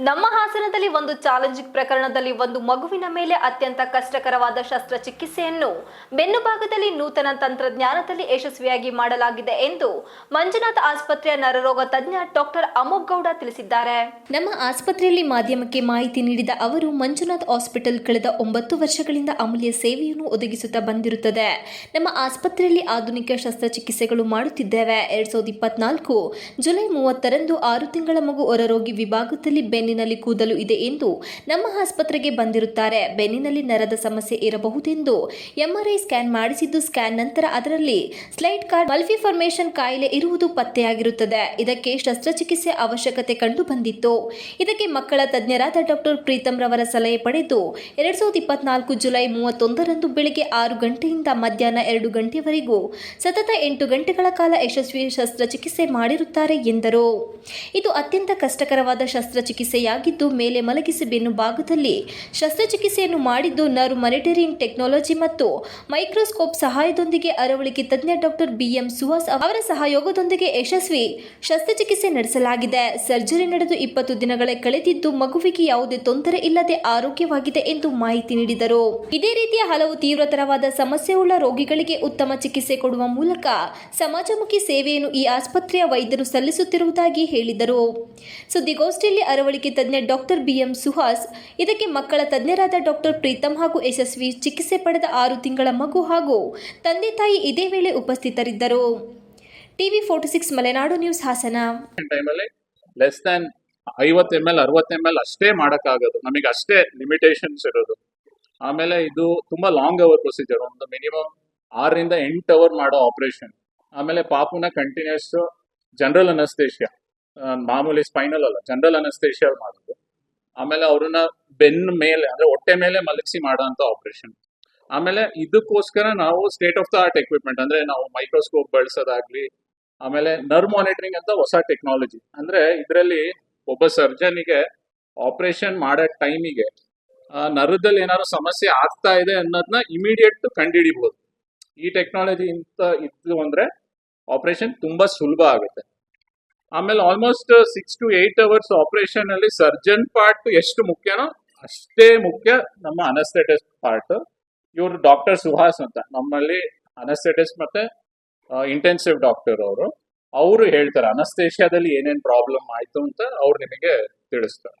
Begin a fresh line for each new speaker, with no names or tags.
ಶಿವಮೊಗ್ಗದಲ್ಲಿ ಒಂದು ಚಾಲೆಂಜಿಂಗ್ ಪ್ರಕರಣದಲ್ಲಿ ಒಂದು ಮಗುವಿನ ಮೇಲೆ ಅತ್ಯಂತ ಕಷ್ಟಕರವಾದ ಶಸ್ತ್ರಚಿಕಿತ್ಸೆಯನ್ನು ಬೆನ್ನು ಭಾಗದಲ್ಲಿ ನೂತನ ತಂತ್ರಜ್ಞಾನದಲ್ಲಿ ಯಶಸ್ವಿಯಾಗಿ ಮಾಡಲಾಗಿದೆ ಎಂದು ಮಂಜುನಾಥ್ ಆಸ್ಪತ್ರೆಯ ನರರೋಗ ತಜ್ಞ ಡಾಕ್ಟರ್ ಅಮೋಘ್ ಗೌಡ ತಿಳಿಸಿದ್ದಾರೆ. ನಮ್ಮ ಆಸ್ಪತ್ರೆಯಲ್ಲಿ ಮಾಧ್ಯಮಕ್ಕೆ ಮಾಹಿತಿ ನೀಡಿದ ಅವರು, ಮಂಜುನಾಥ್ ಹಾಸ್ಪಿಟಲ್ ಕಳೆದ ಒಂಬತ್ತು ವರ್ಷಗಳಿಂದ ಅಮೂಲ್ಯ ಸೇವೆಯನ್ನು ಒದಗಿಸುತ್ತಾ ಬಂದಿರುತ್ತದೆ. ನಮ್ಮ ಆಸ್ಪತ್ರೆಯಲ್ಲಿ ಆಧುನಿಕ ಶಸ್ತ್ರಚಿಕಿತ್ಸೆಗಳು ಮಾಡುತ್ತಿದ್ದೇವೆ. ಎರಡ್ ಸಾವಿರದ ಇಪ್ಪತ್ನಾಲ್ಕು ಜುಲೈ ಮೂವತ್ತರಂದು ಆರು ತಿಂಗಳ ಮಗು ಹೊರರೋಗಿ ವಿಭಾಗದಲ್ಲಿ ಬೆನ್ನಿನಲ್ಲಿ ಕೂದಲು ಇದೆ ಎಂದು ನಮ್ಮ ಆಸ್ಪತ್ರೆಗೆ ಬಂದಿರುತ್ತಾರೆ. ಬೆನ್ನಿನಲ್ಲಿ ನರದ ಸಮಸ್ಯೆ ಇರಬಹುದೆಂದು ಎಂಆರ್ಐ ಸ್ಕ್ಯಾನ್ ಮಾಡಿಸಿದ್ದು ಸ್ಕ್ಯಾನ್ ನಂತರ ಅದರಲ್ಲಿ ಸ್ಲೈಡ್ ಕಾರ್ಡ್ ಮಲ್ಫಿಫಾರ್ಮೇಷನ್ ಕಾಯಿಲೆ ಇರುವುದು ಪತ್ತೆಯಾಗಿರುತ್ತದೆ. ಇದಕ್ಕೆ ಶಸ್ತ್ರಚಿಕಿತ್ಸೆ ಅವಶ್ಯಕತೆ ಕಂಡು ಬಂದಿತ್ತು ಇದಕ್ಕೆ ಮಕ್ಕಳ ತಜ್ಞರಾದ ಡಾಕ್ಟರ್ ಪ್ರೀತಮ್ ರವರ ಸಲಹೆ ಪಡೆದು ಎರಡ್ ಸಾವಿರದ ಇಪ್ಪತ್ನಾಲ್ಕು ಜುಲೈ ಮೂವತ್ತೊಂದರಂದು ಬೆಳಗ್ಗೆ ಆರು ಗಂಟೆಯಿಂದ ಮಧ್ಯಾಹ್ನ ಎರಡು ಗಂಟೆವರೆಗೂ ಸತತ ಎಂಟು ಗಂಟೆಗಳ ಕಾಲ ಯಶಸ್ವಿ ಶಸ್ತ್ರಚಿಕಿತ್ಸೆ ಮಾಡಿರುತ್ತಾರೆ ಎಂದರು. ಇದು ಅತ್ಯಂತ ಕಷ್ಟಕರವಾದ ಶಸ್ತ್ರಚಿಕಿತ್ಸೆಯಾಗಿದ್ದು ಮೇಲೆ ಮಲಗಿಸಿ ಬೆನ್ನು ಭಾಗದಲ್ಲಿ ಶಸ್ತ್ರಚಿಕಿತ್ಸೆಯನ್ನು ಮಾಡಿದ್ದು ನರ್ವ್ ಮಾನಿಟರಿಂಗ್ ಟೆಕ್ನಾಲಜಿ ಮತ್ತು ಮೈಕ್ರೋಸ್ಕೋಪ್ ಸಹಾಯದೊಂದಿಗೆ ಅರವಳಿಕೆ ತಜ್ಞ ಡಾಕ್ಟರ್ ಬಿಎಂ ಸುಹಾಸ್ ಅವರ ಸಹಯೋಗದೊಂದಿಗೆ ಯಶಸ್ವಿ ಶಸ್ತ್ರಚಿಕಿತ್ಸೆ ನಡೆಸಲಾಗಿದೆ. ಸರ್ಜರಿ ನಡೆದು ಇಪ್ಪತ್ತು ದಿನಗಳೇ ಕಳೆದಿದ್ದು ಮಗುವಿಗೆ ಯಾವುದೇ ತೊಂದರೆ ಇಲ್ಲದೆ ಆರೋಗ್ಯವಾಗಿದೆ ಎಂದು ಮಾಹಿತಿ ನೀಡಿದರು. ಇದೇ ರೀತಿಯ ಹಲವು ತೀವ್ರತರವಾದ ಸಮಸ್ಯೆಯುಳ್ಳ ರೋಗಿಗಳಿಗೆ ಉತ್ತಮ ಚಿಕಿತ್ಸೆ ಕೊಡುವ ಮೂಲಕ ಸಮಾಜಮುಖಿ ಸೇವೆಯನ್ನು ಈ ಆಸ್ಪತ್ರೆಯ ವೈದ್ಯರು ಸಲ್ಲಿಸುತ್ತಿರುವುದಾಗಿ ಹೇಳಿದರು. ಸುದ್ದಿಗೋಷ್ಠಿಯಲ್ಲಿ ಅರವಳಿಕೆ ತಜ್ಞ ಡಾಕ್ಟರ್ ಬಿಎಂ ಸುಹಾಸ್, ಇದಕ್ಕೆ ಮಕ್ಕಳ ತಜ್ಞರಾದ ಡಾಕ್ಟರ್ ಪ್ರೀತಮ್ ಹಾಗೂ ಯಶಸ್ವಿ ಚಿಕಿತ್ಸೆ ಪಡೆದ ಆರು ತಿಂಗಳ ಮಗು ಹಾಗೂ ತಂದೆ ತಾಯಿ ಇದೇ ವೇಳೆ ಉಪಸ್ಥಿತರಿದ್ದರು. TV forty six Malenadu news Hassan.
Less than ಐವತ್ತು ಎಂ ಎಲ್ ಅರವತ್ತು ಎಂ ಎಲ್ ಅಷ್ಟೇ ಮಾಡೋಕ್ಕಾಗೋದು. ನಮಗೆ ಅಷ್ಟೇ ಲಿಮಿಟೇಷನ್ಸ್ ಇರೋದು. ಆಮೇಲೆ ಇದು ತುಂಬಾ ಲಾಂಗ್ ಅವರ್ ಪ್ರೊಸೀಜರ್ ಒಂದು ಮಿನಿಮಮ್ ಆರರಿಂದ ಎಂಟು ಅವರ್ ಮಾಡೋ ಆಪರೇಷನ್ ಆಮೇಲೆ ಪಾಪುನ ಕಂಟಿನ್ಯೂಸ್ ಜನರಲ್ ಅನಸ್ತೇಷಿಯಾ ಮಾಮೂಲಿ ಸ್ಪೈನಲ್ ಅಲ್ಲ ಜನರಲ್ ಅನಸ್ತೇಷಿಯಲ್ ಮಾಡೋದು. ಆಮೇಲೆ ಅವ್ರನ್ನ ಬೆನ್ ಮೇಲೆ, ಅಂದ್ರೆ ಹೊಟ್ಟೆ ಮೇಲೆ ಮಲಗಿಸಿ ಮಾಡೋಂಥ ಆಪರೇಷನ್ ಆಮೇಲೆ ಇದಕ್ಕೋಸ್ಕರ ನಾವು state of the art equipment ಅಂದ್ರೆ ನಾವು ಮೈಕ್ರೋಸ್ಕೋಪ್ ಬಳಸೋದಾಗ್ಲಿ, ಆಮೇಲೆ ನರ್ವ್ ಮಾನಿಟರಿಂಗ್ ಅಂತ ಹೊಸ ಟೆಕ್ನಾಲಜಿ ಅಂದ್ರೆ ಇದರಲ್ಲಿ ಒಬ್ಬ ಸರ್ಜನಿಗೆ ಆಪರೇಷನ್ ಮಾಡೋ ಟೈಮಿಗೆ ನರದಲ್ಲಿ ಏನಾದ್ರು ಸಮಸ್ಯೆ ಆಗ್ತಾ ಇದೆ ಅನ್ನೋದನ್ನ ಇಮಿಡಿಯೇಟ್ ಕಂಡುಹಿಡಿಬಹುದು ಈ ಟೆಕ್ನಾಲಜಿ ಇಂತ ಇತ್ತು ಅಂದ್ರೆ ಆಪರೇಷನ್ ತುಂಬಾ ಸುಲಭ ಆಗುತ್ತೆ. ಆಮೇಲೆ almost six to eight hours operation ಅಲ್ಲಿ ಸರ್ಜನ್ ಪಾರ್ಟ್ ಎಷ್ಟು ಮುಖ್ಯನೋ ಅಷ್ಟೇ ಮುಖ್ಯ ನಮ್ಮ ಅನಸ್ಥೆಟಿಸ್ಟ್ ಪಾರ್ಟ್ ಇವರು ಡಾಕ್ಟರ್ ಸುಹಾಸ್ ಅಂತ. ನಮ್ಮಲ್ಲಿ ಅನಸ್ಥೆಟಿಸ್ಟ್ ಮತ್ತೆ ಇಂಟೆನ್ಸಿವ್ ಡಾಕ್ಟರ್ ಅವರು. ಅವರು ಹೇಳ್ತಾರೆ, ಅನಸ್ತೇಷಿಯಾದಲ್ಲಿ ಏನೇನು ಪ್ರಾಬ್ಲಮ್ ಆಯ್ತು ಅಂತ ಅವ್ರು ನಿಮಗೆ ತಿಳಿಸ್ತಾರೆ.